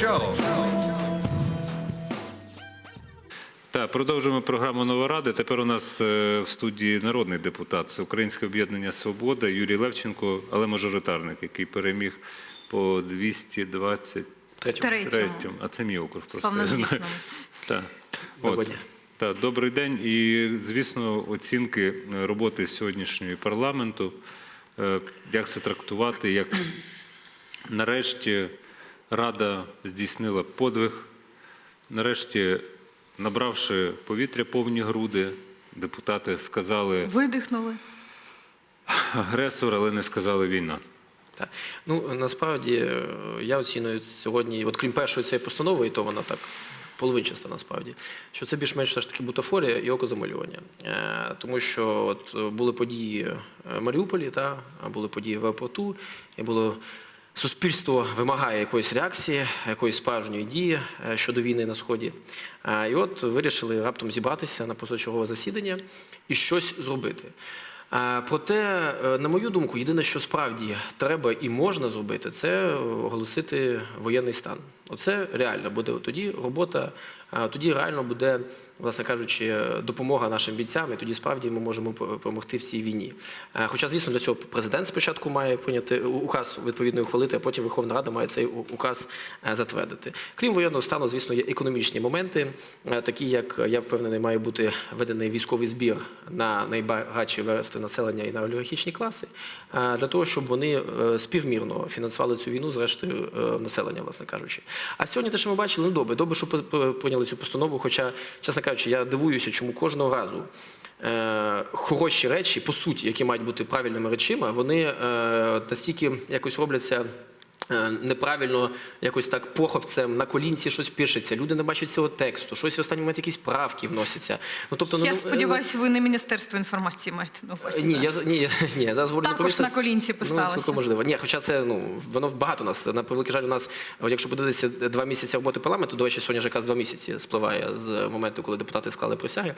Show. Так, продовжуємо програму Нова Рада. Тепер у нас е, в студії народний депутат з Українське об'єднання Свобода Юрій Левченко, але мажоритарник, який переміг по 223 Третьому. А це мій округ просто. Славно я знаю. Так. От. Так, добрий день. І, звісно, оцінки роботи сьогоднішньої парламенту. Е, Як це трактувати? Як нарешті Рада здійснила подвиг, нарешті, набравши повітря повні груди, депутати сказали Видихнули. агресор, але не сказали війна. Так. Ну насправді е, я оціную сьогодні, от крім першої цієї постанови, і то вона так половинчаста насправді, що це більш-менш все ж таки бутафорія і окозамалювання. Е, тому що от е, були події е, в Маріуполі, та, були події в аеропорту, і було. Суспільство вимагає якоїсь реакції, якоїсь справжньої дії е, щодо війни на сході. Е, І от вирішили раптом зібратися на позачергове засідання і щось зробити. Е, Проте, на мою думку, єдине, що справді треба і можна зробити, це оголосити воєнний стан. Оце реально буде тоді робота, тоді реально буде, власне кажучи, допомога нашим бійцям, і тоді справді ми можемо допомогти в цій війні. Е, Хоча, звісно, для цього президент спочатку має прийняти указ відповідно ухвалити, а потім Верховна Рада має цей указ е, затвердити. Крім воєнного стану, звісно, є економічні моменти, е, такі як я впевнений, має бути введений військовий збір на найбагатші верстви населення і на олігархічні класи, для того, щоб вони співмірно фінансували цю війну з рештою е, населення, власне кажучи. А сьогодні те, що ми бачили, ну добре, добре, що прийняли цю постанову. Хоча, чесно кажучи, я дивуюся, чому кожного разу. е, Хороші речі, по суті, які мають бути правильними речима, вони е, настільки якось робляться неправильно, якось так похопцем на колінці щось пишеться. Люди не бачать цього тексту, щось в останній момент якісь правки вносяться. Ну тобто, ну, Я ну, сподіваюся, ви не Міністерство інформації маєте на увазі. Е, Ні, я зараз. за- ні, ні, я зараз говорю Також місце. на колінці Ну, писалося. цілком можливо. Ні, хоча це ну воно багато у нас. На превеликий жаль, у нас, якщо подивитися два місяці роботи парламенту, до речі, сьогодні вже якраз два місяці спливає з моменту, коли депутати склали присяги.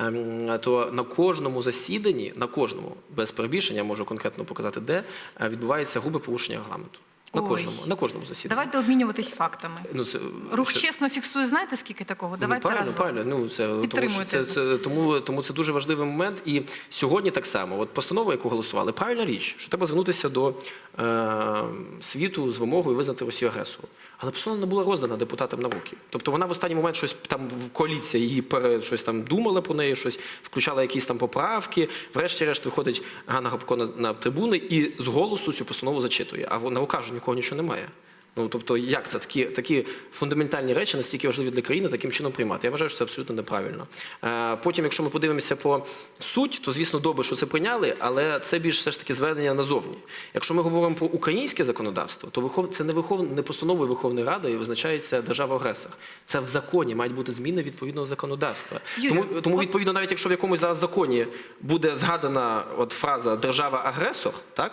ем, То на кожному засіданні, на кожному без перебільшення, можу конкретно показати, де е, відбувається грубе порушення регламенту. На Ой. кожному, на кожному засіданні. Давайте обмінюватись фактами. Ну, це, Рух що- чесно фіксує, знаєте, скільки такого? Ну, Давайте правильно, разом. правильно. Ну це тому, що це, це тому, тому це дуже важливий момент. І сьогодні так само, от постанова, яку голосували, правильна річ, що треба звернутися до е, світу з вимогою визнати Росію агресором. Але постанова не була роздана депутатам на руки. Тобто вона в останній момент щось там в коаліція її пере щось там думала про неї, щось включала якісь там поправки. Врешті-решт виходить Ганна Гопко на, на трибуни і з голосу цю постанову зачитує. А вона ж нікого нічого немає. Ну тобто, як це такі, такі фундаментальні речі настільки важливі для країни, таким чином приймати? Я вважаю, що це абсолютно неправильно. Е, Потім, якщо ми подивимося по суть, то звісно добре, що це прийняли, але це більш все ж таки зведення назовні. Якщо ми говоримо про українське законодавство, то вихов... це не вихов... не постановою Верховної Ради і визначається держава-агресор. Це в законі мають бути зміни відповідного законодавства. Юрій, Тому, тому відповідно, навіть якщо в якомусь зараз законі буде згадана от фраза держава-агресор, так?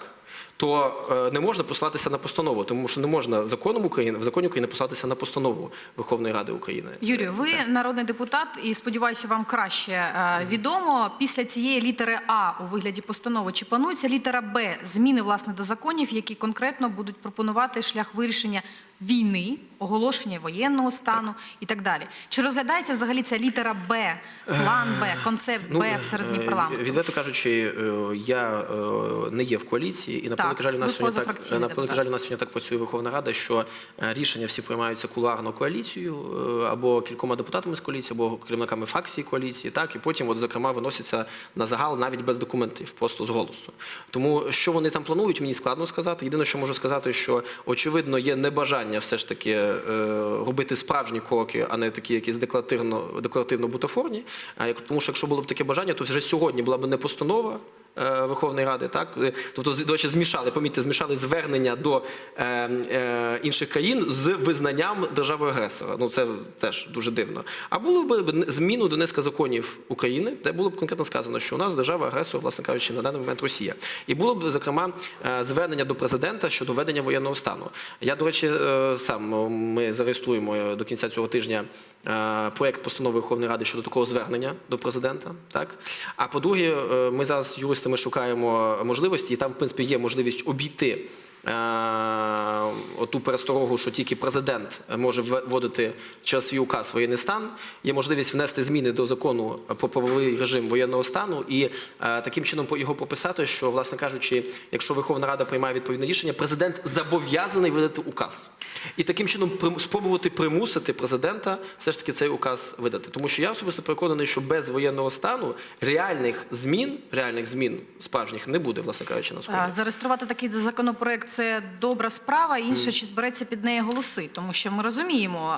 То е, не можна посилатися на постанову, тому що не можна законом України в законі України посилатися на постанову Верховної Ради України. Юрію, ви народний депутат, і сподіваюся, вам краще е, відомо. Після цієї літери А у вигляді постанови чи планується літера Б зміни власне до законів, які конкретно будуть пропонувати шлях вирішення війни, оголошення воєнного стану і так далі. Чи розглядається взагалі ця літера Б, план Б, концепт Б всередині е, парламенту? Відверто кажучи, е, я е, не є в коаліції, і на Так, жаль, у нас сьогодні так на превеликий жаль, у нас сьогодні так працює Верховна Рада, що е, рішення всі приймаються кулуарно коаліцією е, або кількома депутатами з коаліції, або керівниками фракції коаліції, так і потім, от зокрема, виносяться на загал навіть без документів, просто з голосу. Тому що вони там планують, мені складно сказати. Єдине, що можу сказати, що очевидно є небажання все ж таки е, робити справжні кроки, а не такі якісь декларативно декларативно бутафорні. А як тому, що якщо було б таке бажання, то вже сьогодні була б не постанова. Е, Верховної Ради, так Е, тобто до речі, змішали, помітьте, змішали звернення до е, е, інших країн з визнанням держави агресора. Ну це теж дуже дивно. А було б зміну до низка законів України, де було б конкретно сказано, що у нас держава агресор, власне кажучи, на даний момент Росія, і було б зокрема е, звернення до президента щодо введення воєнного стану. Я до речі, сам ми зареєструємо до кінця цього тижня проект постанови Верховної Ради щодо такого звернення до президента. Так а по-друге, ми зараз з юристами шукаємо можливості, і там, в принципі, є можливість обійти оту пересторогу, що тільки президент може вводити через свій указ воєнний стан, є можливість внести зміни до закону про правовий режим воєнного стану і е, таким чином його прописати, що, власне кажучи, якщо Верховна Рада приймає відповідне рішення, президент зобов'язаний видати указ. І таким чином спробувати примусити президента все ж таки цей указ видати. Тому що я особисто переконаний, що без воєнного стану реальних змін, реальних змін справжніх не буде, власне кажучи, на сході. Е, Зареєструвати такий законопроект це добра справа. Інше чи збереться під неї голоси, тому що ми розуміємо,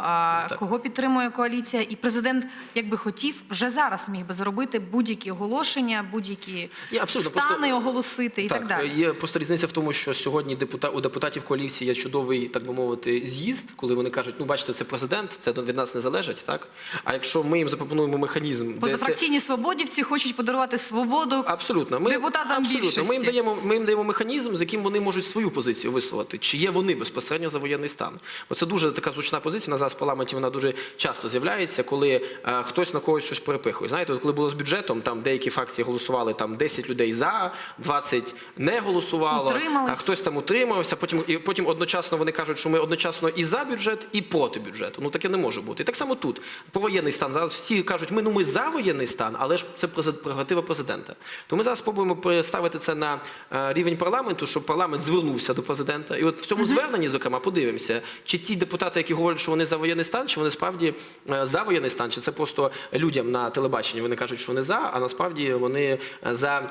кого підтримує коаліція, і президент, якби хотів, вже зараз міг би зробити будь-які оголошення, будь-які стани просто- оголосити і так, далі. Є просто різниця в тому, що сьогодні депутат, у депутатів коаліції є чудовий, так би мовити, з'їзд, коли вони кажуть, ну бачите, це президент, це від нас не залежить, так? А якщо ми їм запропонуємо механізм, де це... Позафракційні свободівці хочуть подарувати свободу Абсолютно, ми депутатам абсолютно. більшості. Ми їм даємо ми їм даємо механізм, з яким вони можуть свою позицію висловити, чи є вони безпосередньо за воєнний стан. Бо це дуже така зручна позиція. На зараз в парламенті вона дуже часто з'являється, коли е, хтось на когось щось перепихує. Знаєте, от коли було з бюджетом, там деякі фракції голосували там 10 людей за, 20 не голосувало, Утримались. а хтось там утримався. Потім і потім одночасно вони кажуть, що ми одночасно і за бюджет, і проти бюджету. Ну таке не може бути. І так само тут про воєнний стан. Зараз всі кажуть, ми ну ми за воєнний стан, але ж це прерогатива президента. То ми зараз спробуємо переставити це на е, рівень парламенту, щоб парламент звернувся до президента. І от в цьому зверненні, зокрема, подивимося, чи ті депутати, які говорять, що вони за воєнний стан, чи вони справді е, за воєнний стан, чи це просто людям на телебаченні вони кажуть, що вони за, а насправді вони е, за е,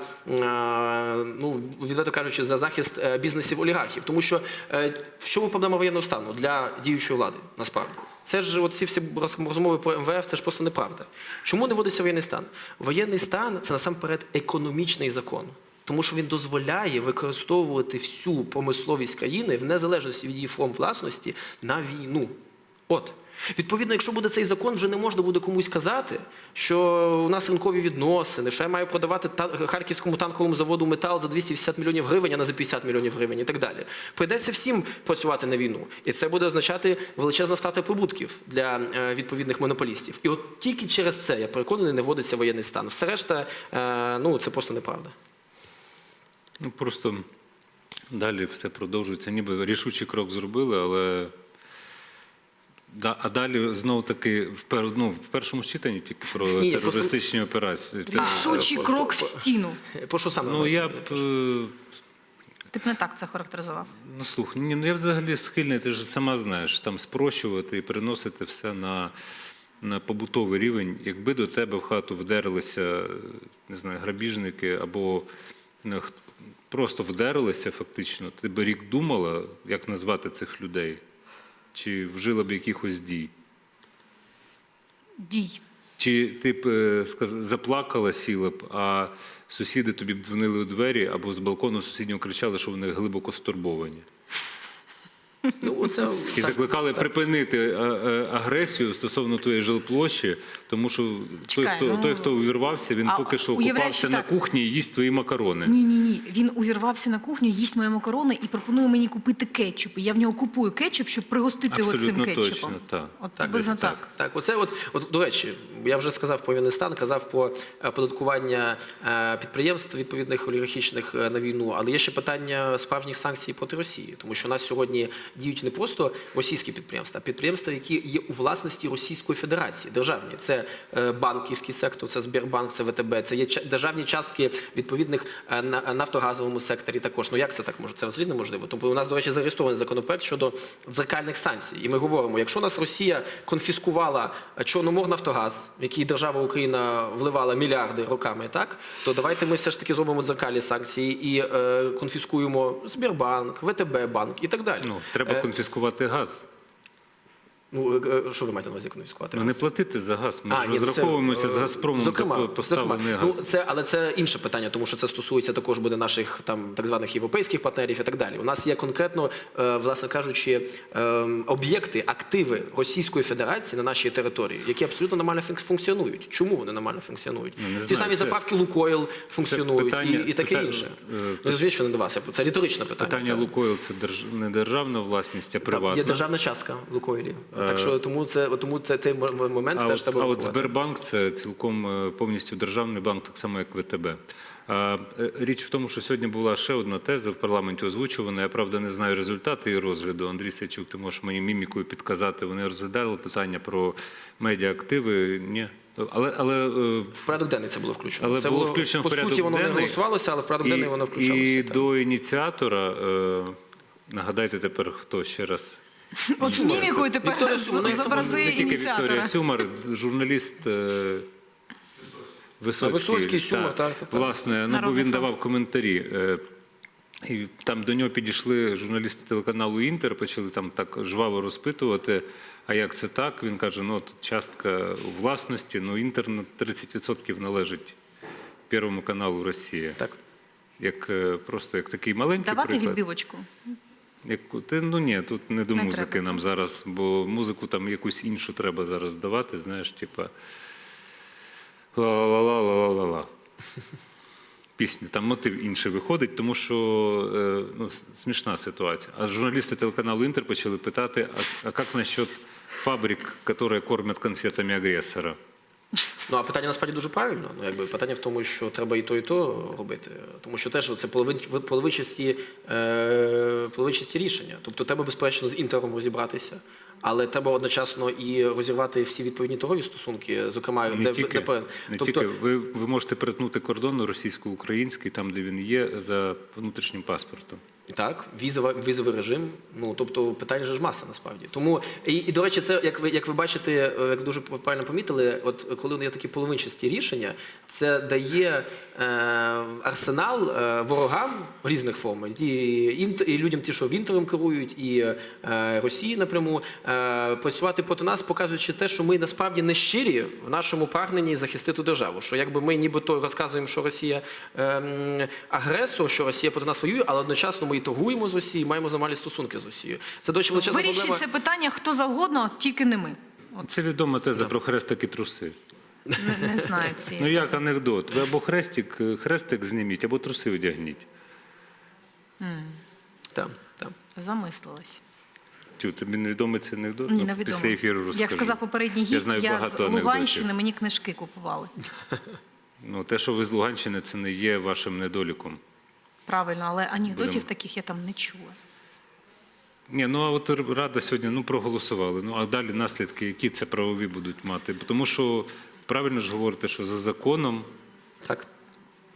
ну відверто кажучи, за захист бізнесів олігархів. Тому що в чому проблема воєнного стану для діючої влади насправді? Це ж от всі розмови про МВФ, це ж просто неправда. Чому не вводиться воєнний стан? Воєнний стан це насамперед економічний закон. Тому що він дозволяє використовувати всю промисловість країни в незалежності від її форм власності на війну. От. Відповідно, якщо буде цей закон, вже не можна буде комусь казати, що у нас ринкові відносини, що я маю продавати харківському танковому заводу метал за 250 мільйонів гривень, а не за 50 мільйонів гривень і так далі. Прийдеться всім працювати на війну. І це буде означати величезна втрата прибутків для е, відповідних монополістів. І от тільки через це, я переконаний, не вводиться воєнний стан. Все решта, е, ну це просто неправда. Ну просто далі все продовжується. Ніби рішучий крок зробили, але. А далі знову таки в, пер, ну, в першому читанні тільки про Ні, терористичні операції. Рішучий А, крок по- в по- стіну. Про що саме? Ну я б е, Ти б не так це характеризував. ну слухай, ні, ну я взагалі схильний, ти ж сама знаєш, там спрощувати і переносити все на, на побутовий рівень. Якби до тебе в хату вдерлися, не знаю, грабіжники або ну, х- просто вдерлися фактично, ти би рік думала, як назвати цих людей, чи вжила б якихось дій. Дій. Чи ти б е, заплакала, сіла б, а сусіди тобі б дзвонили у двері або з балкону сусіднього кричали, що вони глибоко стурбовані. Ну, оце, І так. закликали припинити е, е, агресію стосовно тої жилплощі, тому що той, хто, ну, той, хто увірвався, він а поки що окупався на так. кухні і їсть твої макарони. Ні, ні, ні. Він увірвався на кухню, їсть мої макарони і пропонує мені купити кетчуп. І я в нього купую кетчуп, щоб пригостити його цим Абсолютно кетчупом. точно, так. От Так, десь так. так. Так, оце от, от до речі, я вже сказав про воєнний стан, казав про е, податкування е, підприємств відповідних олігархічних на війну, але є ще питання справжніх санкцій проти Росії, тому що у нас сьогодні діють не просто російські підприємства, а підприємства, які є у власності Російської Федерації, державні. Це е, банківський сектор, це Сбербанк, це ВТБ, це є державні частки відповідних е, на нафтогазовому секторі. Також ну як це так може? Це взагалі неможливо. Тобто у нас, до речі, зареєстрований законопроект щодо дзеркальних санкцій. І ми говоримо, якщо нас Росія конфіскувала е, Чорноморнафтогаз, в який держава Україна вливала мільярди роками, так то давайте ми все ж таки зробимо дзеркальні санкції і е, конфіскуємо Сбербанк, ВТБ банк і так далі. Ну, треба Е, конфіскувати газ. Ну е, е, що ви маєте на увазі конфіскувати? Ну, не платити за газ. Ми А, ні, ну, це, з Газпромом зокрема, за поставлений зокрема. газ. Ну, це, але це інше питання, тому що це стосується також буде наших там так званих європейських партнерів і так далі. У нас є конкретно, е, власне кажучи, об'єкти, активи Російської Федерації на нашій території, які абсолютно нормально функ- функціонують. Чому вони нормально функціонують? Ну, не Ті самі це- заправки Лукойл функціонують питання- і, і таке пита- інше. Ну, розумієш, що не до вас. Це риторичне питання. Питання. Лукойл це держ... не державна власність, а Там приватна. є державна частка в Лукойлі. Так що тому це тому це цей момент А теж треба а от. Сбербанк це цілком е, повністю державний банк, так само як ВТБ. Е, Річ в тому, що сьогодні була ще одна теза в парламенті озвучувана. Я правда не знаю результати її розгляду. Андрій Сячук, ти можеш мені мімікою підказати. Вони розглядали питання про медіаактиви. Ні. Але, але е, В порядок денний це було включено. Але це було включено в по порядок суті, воно не голосувалося, але в порядок денний воно включалося. І так. до ініціатора, е, нагадайте тепер, хто ще раз. От з мімікою тепер зобрази Не тільки ініціатора. Вікторія Сюмар, журналіст е, Висоцький. Висоцький, Сюмар, так, так, так. Власне, ну, бо Народний він фронт. давав коментарі. е, І там до нього підійшли журналісти телеканалу Інтер, почали там так жваво розпитувати. А як це так? Він каже: ну от частка у власності, ну інтер на 30% належить Первому каналу Росія. Так. Як е, просто як такий маленький Давати приклад. відбивочку. Яку ти ну ні, тут не до Не музики треба. нам зараз, бо музику там якусь іншу треба зараз давати, знаєш, типа ла-ла-ла-ла-ла-ла-ла. Пісня, там мотив інший виходить, тому що е, ну, смішна ситуація. А журналісти телеканалу Інтер почали питати: а, а як насчет фабрик, які кормять конфетами агресора? Ну а питання насправді дуже правильно. Ну якби питання в тому, що треба і то, і то робити. Тому що теж це половин, половинчасті, е, половинчасті рішення. Тобто треба безперечно з інтером розібратися, але треба одночасно і розірвати всі відповідні торгові стосунки, зокрема, Не де, тільки, де не тобто, тільки ви, ви можете перетнути кордон російсько-український, там, де він є, за внутрішнім паспортом. Так, візова, візовий режим. Ну тобто питань же ж маса насправді. Тому і, і до речі, це як ви як ви бачите, е, як дуже правильно помітили, от коли є такі половинчасті рішення, це дає е, арсенал е, ворогам різних форм, і, інт, і людям, ті, що в інтером керують, і е, Росії напряму е, працювати проти нас, показуючи те, що ми насправді не щирі в нашому прагненні захистити державу. Що якби ми нібито розказуємо, що Росія е, агресор, що Росія проти нас воює, але одночасно ми і торгуємо з Росією, маємо замалі стосунки з Росією. Це дуже величезна Вирішить проблема. це питання хто завгодно, тільки не ми. Це відома теза про хрестик і труси. Не, не знаю цієї. Ну як анекдот? Ви або хрестик, хрестик зніміть, або труси одягніть. Так, так. Замислилась. Тю, тобі невідомий цей анекдот? Ні, Ну, невідомо. Після ефіру розкажу. Як сказав попередній Я гість, знаю я, багато з анекдотів. Луганщини, мені книжки купували. Ну, те, що ви з Луганщини, це не є вашим недоліком. Правильно, але анекдотів Будем... таких я там не чула. Ні, ну а от Рада сьогодні ну, проголосували. Ну а далі наслідки, які це правові будуть мати? Тому що правильно ж говорите, що за законом так.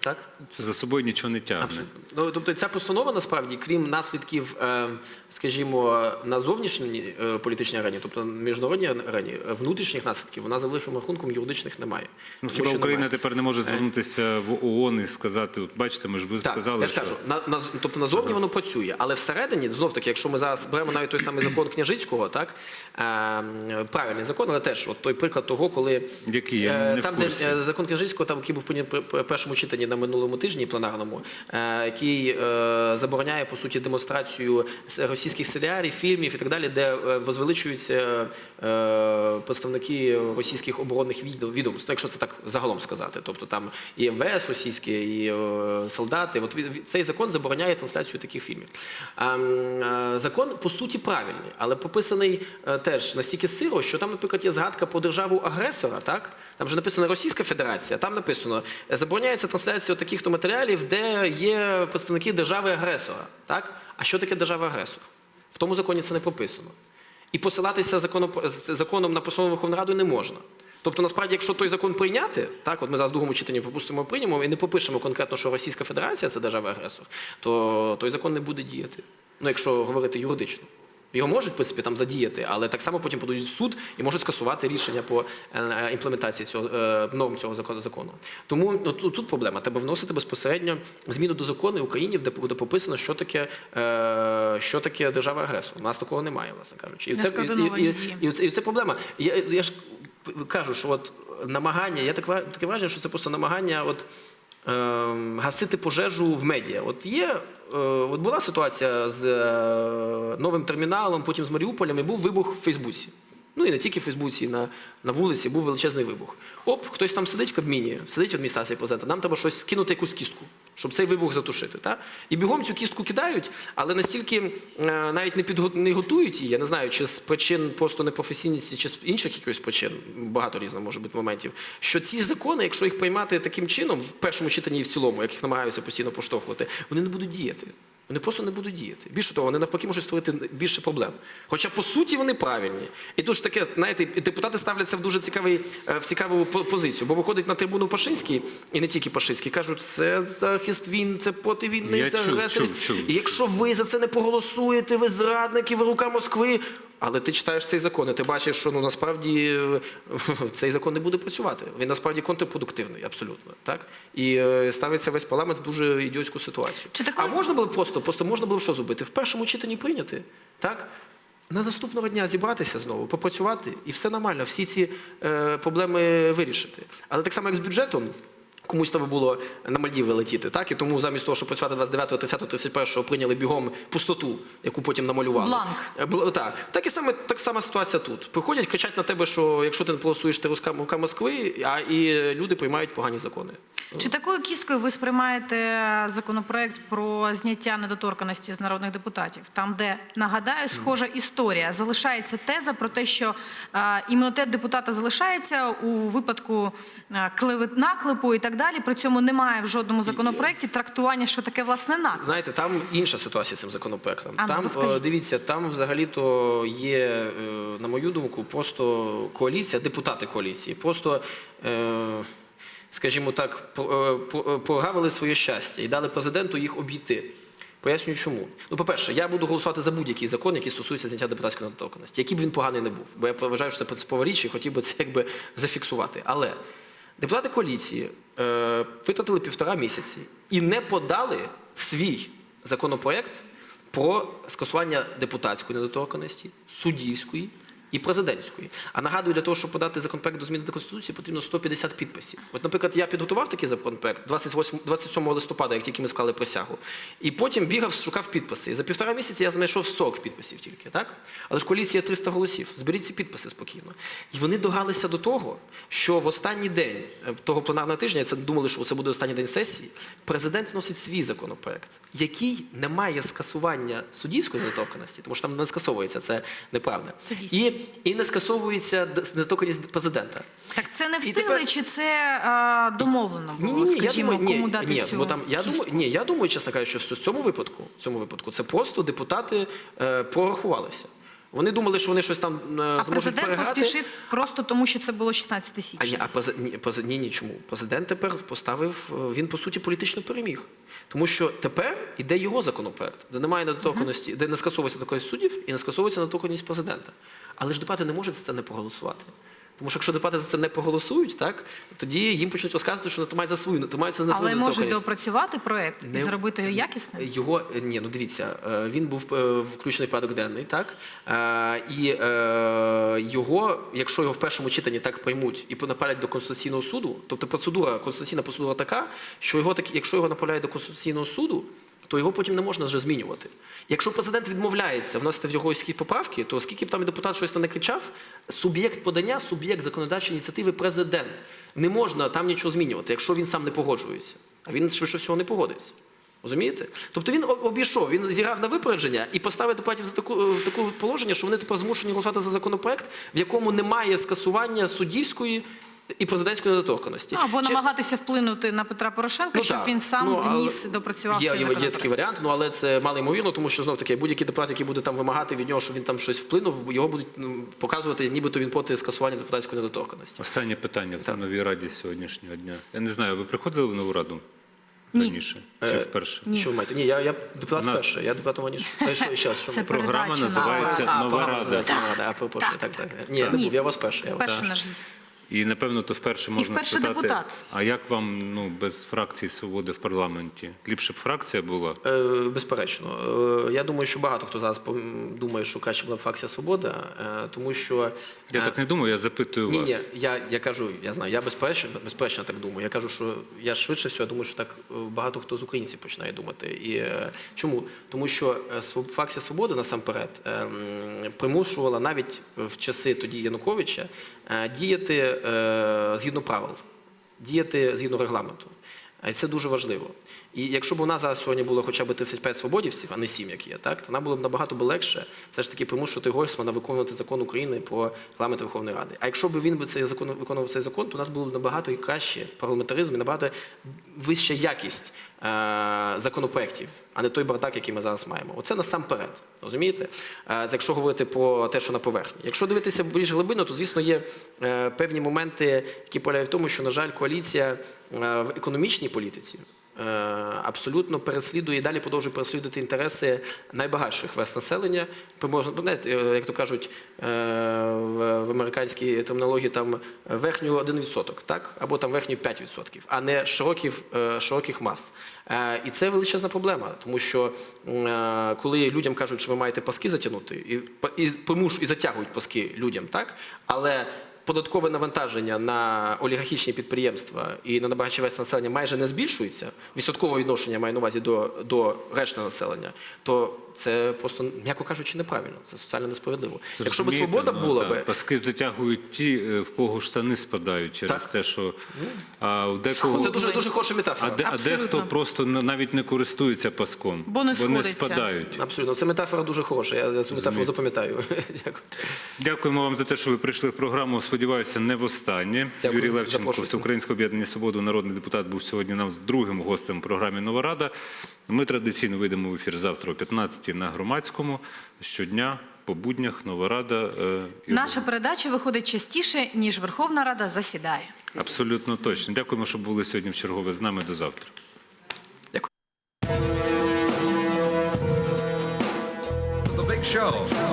Так? це за собою нічого не тягне. Абсолютно. Ну, тобто ця постанова насправді, крім наслідків, е, скажімо, на зовнішній е, політичній арені, тобто на міжнародній арені, внутрішніх наслідків, вона за великим рахунком юридичних немає. Ну, хіба Україна немає. тепер не може звернутися в ООН і сказати, от бачите, ми ж ви Так, сказали, я що кажу, на, на, тобто назовні воно працює, але всередині, знов таки, якщо ми зараз беремо навіть той самий закон Княжицького, так, е, правильний закон, але теж от той приклад того, коли Який? Я е, не в там, курсі. де закон Княжицького, там, який був прийнят при при першому читанні на минулому тижні пленарному, е, який е, забороняє по суті демонстрацію російських серіалів, фільмів і так далі, де е, возвеличуються представники російських оборонних відом- відомств, якщо це так загалом сказати. Тобто там і МВС російське, і солдати. От цей закон забороняє трансляцію таких фільмів. Закон по суті правильний, але прописаний теж настільки сиро, що там, наприклад, є згадка про державу агресора. Так там вже написано Російська Федерація. Там написано забороняється трансляція таких то матеріалів, де є представники держави агресора. Так а що таке держава агресор? В тому законі це не прописано. І посилатися законом на постанову Верховної Ради не можна. Тобто, насправді, якщо той закон прийняти, так, от ми зараз в другому читанні пропустимо, приймемо і не попишемо конкретно, що Російська Федерація це держава-агресор, то той закон не буде діяти. Ну, якщо говорити юридично. Його можуть, в принципі, там задіяти, але так само потім подадуть в суд і можуть скасувати рішення по е, е, імплементації цього е, норм цього закону. Тому от тут, проблема. Треба вносити безпосередньо зміну до закону в Україні, де буде прописано, що таке, що таке держава-агресор. У нас такого немає, власне кажучи. І це, і, і, і, це, і це проблема. Я, я ж кажу, що от намагання, я так таке враження, що це просто намагання от, гасити пожежу в медіа. От є, е, от була ситуація з е, новим терміналом, потім з Маріуполем, і був вибух в Фейсбуці. Ну і не тільки в Фейсбуці, на, на вулиці був величезний вибух. Оп, хтось там сидить в Кабміні, сидить в адміністрації президента, нам треба щось кинути якусь кістку. Щоб цей вибух затушити. Та? І бігом цю кістку кидають, але настільки е, навіть не, підго... не готують її, я не знаю, чи з причин просто непрофесійності, чи з інших якихось причин, багато різних може бути моментів, що ці закони, якщо їх приймати таким чином, в першому читанні і в цілому, як їх намагаються постійно поштовхувати, вони не будуть діяти. Вони просто не будуть діяти. Більше того, вони навпаки можуть створити більше проблем. Хоча по суті вони правильні. І тут ж таке, знаєте, депутати ставляться в дуже цікавий, е, в цікаву по- позицію, бо виходить на трибуну Пашинський, і не тільки Пашинський, кажуть, це захист він, це проти війни, Я це чув, агресорів. чув, чув. І якщо ви за це не проголосуєте, ви зрадники, ви рука Москви. Але ти читаєш цей закон, і ти бачиш, що ну насправді цей закон не буде працювати. Він насправді контрпродуктивний, абсолютно. Так? І е, ставиться весь парламент в дуже ідіотську ситуацію. Чи такої- А можна було просто, просто можна було що зробити? В першому читанні прийняти, так? На наступного дня зібратися знову, попрацювати, і все нормально, всі ці е, проблеми вирішити. Але так само, як з бюджетом, комусь треба було на Мальдіви летіти, так? І тому замість того, щоб працювати 29, 30, 31 прийняли бігом пустоту, яку потім намалювали. Бланк. Е, Так, так і саме так сама ситуація тут. Приходять, кричать на тебе, що якщо ти не голосуєш, ти руска рука Москви, а і люди приймають погані закони. Чи такою кісткою ви сприймаєте законопроект про зняття недоторканості з народних депутатів? Там, де нагадаю, схожа історія. Залишається теза про те, що імунітет депутата залишається у випадку клевет наклепу і так далі. При цьому немає в жодному законопроекті трактування, що таке власне наклеп. Знаєте, там інша ситуація з цим законопроектом. А ну, там, розкажіть. е, дивіться, там взагалі-то є, е, на мою думку, просто коаліція, депутати коаліції, просто, е, скажімо так, по- е, прогавили своє щастя і дали президенту їх обійти. Пояснюю, чому. Ну, по-перше, я буду голосувати за будь-який закон, який стосується зняття депутатської недоторканності, який б він поганий не був. Бо я вважаю, що це принципова річ і хотів би це якби зафіксувати. Але депутати коаліції е, витратили півтора місяці і не подали свій законопроект про скасування депутатської недоторканості, суддівської і президентської. А нагадую, для того, щоб подати законопроект до зміни до Конституції, потрібно 150 підписів. От, наприклад, я підготував такий законопроект 28, 27 листопада, як тільки ми склали присягу, і потім бігав, шукав підписи. І за півтора місяця я знайшов 40 підписів тільки, так? Але ж коаліція 300 голосів. Зберіть ці підписи спокійно. І вони догалися до того, що в останній день е, того пленарного тижня, це думали, що це буде останній день сесії, президент вносить свій законопроект, який не має скасування суддівської недоторканості, тому що там не скасовується, це неправда. І, і не скасовується недоторканність президента. Так це не встигли, тепер- чи це а, домовлено було? Ні, ні, ні, я думаю, кому ні, дати ні, цю бо там я думаю, ні, я думаю, чесно кажучи, що в цьому випадку, в цьому випадку це просто депутати е, порахувалися. Вони думали, що вони щось там е, А зможуть президент переграти. поспішив просто тому, що це було 16 А ні, січня. а презид... ні, ні, ні, чому? Президент тепер поставив, е, він по суті політично переміг. Тому що тепер іде його законопроект, де немає недоторканності, де не скасовується недоторканність суддів і не скасовується недоторканність президента. Але ж депутати не можуть за це не проголосувати. Тому що якщо депутати за це не проголосують, так тоді їм почнуть розказувати, що тримають за свою, тримають за не свою Але можуть доопрацювати проект і зробити його якісним. Його е, ні, ну дивіться, е, він був е, включений в порядок денний, так і його, якщо його в першому читанні так приймуть і направлять до конституційного суду, тобто процедура, конституційна процедура така, що його так, якщо його направляють до конституційного суду. То його потім не можна вже змінювати. Якщо президент відмовляється вносити в його якісь поправки, то скільки б там і депутат щось там не кричав, суб'єкт подання, суб'єкт законодавчої ініціативи президент. Не можна там нічого змінювати, якщо він сам не погоджується. А він швидше всього не погодиться. Розумієте? Тобто він обійшов, він зіграв на випередження і поставив депутатів за таку в таке положення, що вони тепер змушені голосувати за законопроект, в якому немає скасування суддівської і президентської недоторканості. Ну, або Чи- намагатися вплинути на Петра Порошенка, щоб так. він сам Ну, але вніс, допрацював є, цей є, є такий варіант, ну але це мало ймовірно, тому що знов таки будь-який депутат, який буде там вимагати від нього, щоб він там щось вплинув, його будуть ну, показувати, нібито він проти скасування депутатської недоторканності. Останнє питання в новій раді сьогоднішнього дня. Я не знаю, ви приходили в нову раду Ні. раніше чи Е, вперше? Ні. Що ви маєте? Ні, я, я депутат нас- я депутатом раніше. А що ще? Що Це? Програма передача називається на- Нова програма Рада. Нова Рада. А, перепрошую, так, так. Ні, я не був, я вас перший. Я вас Перший перший. наш гість. І напевно, то вперше можна вперше спитати, депутат. а як вам ну, без фракції свободи в парламенті? Ліпше б фракція була? Е, Безперечно, Е, я думаю, що багато хто зараз думає, що краще була б фракція Свобода, е, тому що Я е, так не думаю, я запитую Ні, вас. ні, я, я кажу, я знаю, я безперечно, безперечно так думаю. Я кажу, що я швидше всього думаю, що так е, багато хто з українців починає думати. І е, чому? Тому що е, фракція свободи насамперед е, примушувала навіть в часи тоді Януковича е, діяти згідно правил, діяти згідно регламенту. Це дуже важливо. І якщо б у нас зараз сьогодні було хоча б 35 свободівців, а не 7, як є, так, то нам було б набагато легше все ж таки примушувати Гольцмана виконувати закон України про регламент Верховної Ради. А якщо б він би цей закон виконував цей закон, то у нас було б набагато і краще парламентаризм, і набагато вища якість е, законопроєктів, а не той бардак, який ми зараз маємо. Оце насамперед. Розумієте? Е, якщо говорити про те, що на поверхні. Якщо дивитися більш глибинно, то звісно є е, певні моменти, які полягають в тому, що, на жаль, коаліція в економічній політиці. Е, Абсолютно переслідує і далі продовжує переслідувати інтереси найбагатших верст населення. Е, як то кажуть е, в, американській термінології, там верхню 1%, так? або там верхню 5%, а не широких, широких мас. І це величезна проблема, тому що коли людям кажуть, що ви маєте паски затягнути, і, і, і затягують паски людям, так? але податкове навантаження на олігархічні підприємства і на набагатші населення майже не збільшується, відсоткове відношення маю на увазі до, до решти населення, то це просто, м'яко кажучи, неправильно, це соціально несправедливо. Якщо б свобода ну, була так, би. Паски затягують ті, е, в кого штани спадають через Так. те, що а у декого Це дуже, дуже хороша а, метафора. де, а дехто просто навіть не користується паском, Бо не вони сходиться. спадають. Абсолютно, це метафора дуже хороша. Я я цю метафору запам'ятаю. Дякую. Дякуємо вам за те, що ви прийшли в програму. Сподіваюся, не востаннє. Дякую, Юрій Левченко. Всеукраїнське об'єднання Свободу, народний депутат, був сьогодні нам з другим гостем в програмі Нова Рада. Ми традиційно вийдемо в ефір завтра о 15-й на громадському. Щодня по буднях Нова Рада. е, і Наша передача виходить частіше, ніж Верховна Рада засідає. Абсолютно точно. Дякуємо, що були сьогодні в чергове з нами. До завтра. The Big Show.